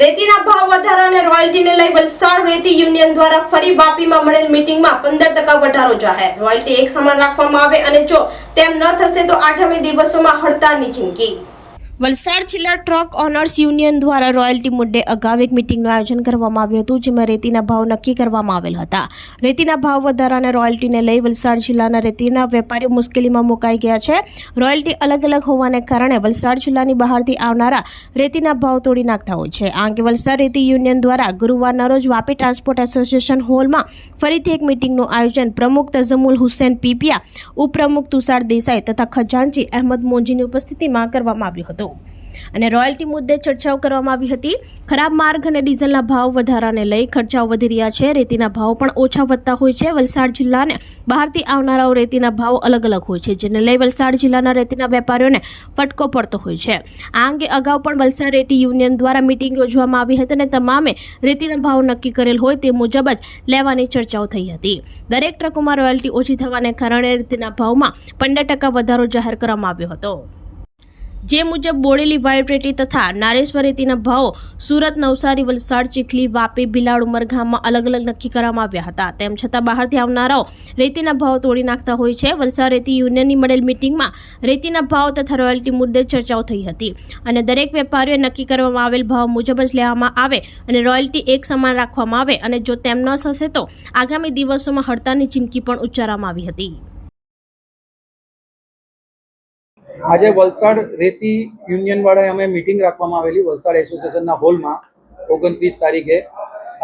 રેતીના ભાવ વધારા અને રોયલ્ટીને લઈ વલસાડ રેતી યુનિયન દ્વારા ફરી વાપીમાં મળેલ મીટિંગમાં પંદર ટકા વધારો જાહેર. રોયલ્ટી એક સમાન રાખવામાં આવે અને જો તેમ ન થશે તો આગામી દિવસોમાં હડતાળની ચીમકી. વલસાડ જિલ્લા ટ્રક ઓનર્સ યુનિયન દ્વારા રોયલ્ટી મુદ્દે અગાઉ એક મિટિંગનું આયોજન કરવામાં આવ્યું હતું, જેમાં રેતીના ભાવ નક્કી કરવામાં આવેલ હતા. રેતીના ભાવ વધારા અને રોયલ્ટીને લઈ વલસાડ જિલ્લાના રેતીના વેપારીઓ મુશ્કેલીમાં મુકાઈ ગયા છે. રોયલ્ટી અલગ અલગ હોવાને કારણે વલસાડ જિલ્લાની બહારથી આવનારા રેતીના ભાવ તોડી નાખતા હોય છે. આ અંગે વલસાડ રેતી યુનિયન દ્વારા ગુરુવારના રોજ વાપી ટ્રાન્સપોર્ટ એસોસિએશન હોલમાં ફરીથી એક મિટિંગનું આયોજન પ્રમુખ તઝમુલ હુસેન પીપિયા, ઉપપ્રમુખ તુષાર દેસાઈ તથા ખજાનચી અહેમદ મોંજીની ઉપસ્થિતિમાં કરવામાં આવ્યું હતું. અને રોયલ્ટી મુદ્દે ચર્ચાઓ કરવામાં આવી હતી. ખરાબ માર્ગ અને ડીઝલના ભાવ વધારાને લઈ ખર્ચાઓ વધી રહ્યા છે. રેતીના ભાવ પણ ઓછા વધતા હોય છે. વલસાડ જિલ્લાને બહારથી આવનારાઓ રેતીના ભાવ અલગ અલગ હોય છે, જેને લઈ વલસાડ જિલ્લાના રેતીના વેપારીઓને ફટકો પડતો હોય છે. આ અંગે અગાઉ પણ વલસાડ રેતી યુનિયન દ્વારા મિટિંગ યોજવામાં આવી હતી અને તમામે રેતીના ભાવ નક્કી કરેલ હોય તે મુજબ જ લેવાની ચર્ચાઓ થઈ હતી. દરેક ટ્રકોમાં રોયલ્ટી ઓછી થવાને કારણે રેતીના ભાવમાં પંદર ટકા વધારો જાહેર કરવામાં આવ્યો હતો. જે મુજબ બોડેલી વાયોટ્રેટી તથા નારેશ્વર રેતીના ભાવો સુરત, નવસારી, વલસાડ, ચીખલી, વાપી, ભીલાડ, ઉમરગામમાં અલગ અલગ નક્કી કરવામાં આવ્યા હતા. તેમ છતાં બહારથી આવનારાઓ રેતીના ભાવ તોડી નાખતા હોય છે. વલસાડ રેતી યુનિયનની મળેલ મિટિંગમાં રેતીના ભાવ તથા રોયલ્ટી મુદ્દે ચર્ચાઓ થઈ હતી અને દરેક વેપારીઓએ નક્કી કરવામાં આવેલ ભાવ મુજબ જ લેવામાં આવે અને રોયલ્ટી એક સમાન રાખવામાં આવે અને જો તેમ ન થશે તો આગામી દિવસોમાં હડતાળની ચીમકી પણ ઉચ્ચારવામાં આવી હતી. આજે વલસાડ રેતી યુનિયન વાળાએ અમે મિટિંગ રાખવામાં આવેલી વલસાડ એસોસિએશનના હોલમાં ઓગણત્રીસ તારીખે.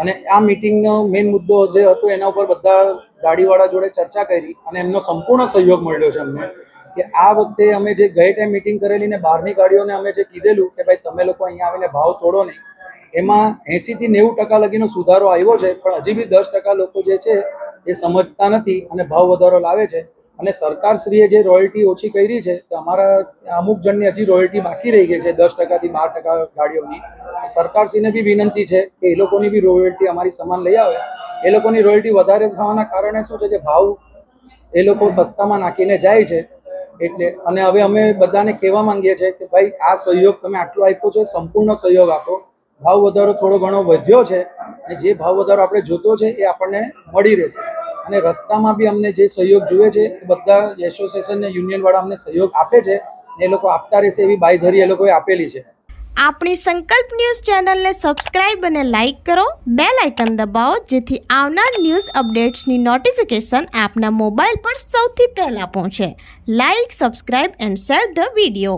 અને આ મિટિંગનો મેઇન મુદ્દો જે હતો એના ઉપર બધા ગાડીવાળા જોડે ચર્ચા કરી અને એમનો સંપૂર્ણ સહયોગ મળ્યો છે અમને કે આ વખતે અમે જે ગઈ ટાઈમ મિટિંગ કરેલી ને બહારની ગાડીઓને અમે જે કીધેલું કે ભાઈ તમે લોકો અહીંયા આવીને ભાવ તોડો નહીં, એમાં એંસીથી નેવું ટકા લગીનો સુધારો આવ્યો છે, પણ હજી બી દસ ટકા લોકો જે છે એ સમજતા નથી અને ભાવ વધારો લાવે છે. અને સરકારશ્રીએ જે રોયલ્ટી ઓછી કરી છે, તો અમારા અમુક જણની હજી રોયલ્ટી બાકી રહી ગઈ છે, દસ ટકાથી બાર ટકા ગાડીઓની. સરકારશ્રીને બી વિનંતી છે કે એ લોકોની બી રોયલ્ટી અમારી સમાન લઈ આવે. એ લોકોની રોયલ્ટી વધારે થવાના કારણે શું છે કે ભાવ એ લોકો સસ્તામાં નાખીને જાય છે. એટલે, અને હવે અમે બધાને કહેવા માંગીએ છીએ કે ભાઈ, આ સહયોગ તમે આટલો આપ્યો છે, સંપૂર્ણ સહયોગ આપો. ભાવ વધારો થોડો ઘણો વધ્યો છે, અને જે ભાવ વધારો આપણે જોતો છે એ આપણને મળી રહેશે. અને રસ્તામાં બી અમને જે સહયોગ જોઈએ છે, એ બધા એસોસિએશન ને યુનિયન વાળા અમને સહયોગ આપે છે એ લોકો આપતા રહેશે એવી બાયધરી એ લોકોએ આપેલી છે. આપણી સંકલ્પ ન્યૂઝ ચેનલને સબસ્ક્રાઇબ અને લાઇક કરો. બે લાઇકન દબાવો, જેથી આવનાર ન્યૂઝ અપડેટ્સની નોટિફિકેશન આપના મોબાઈલ પર સૌથી પહેલા પહોંચે. Like subscribe and share the video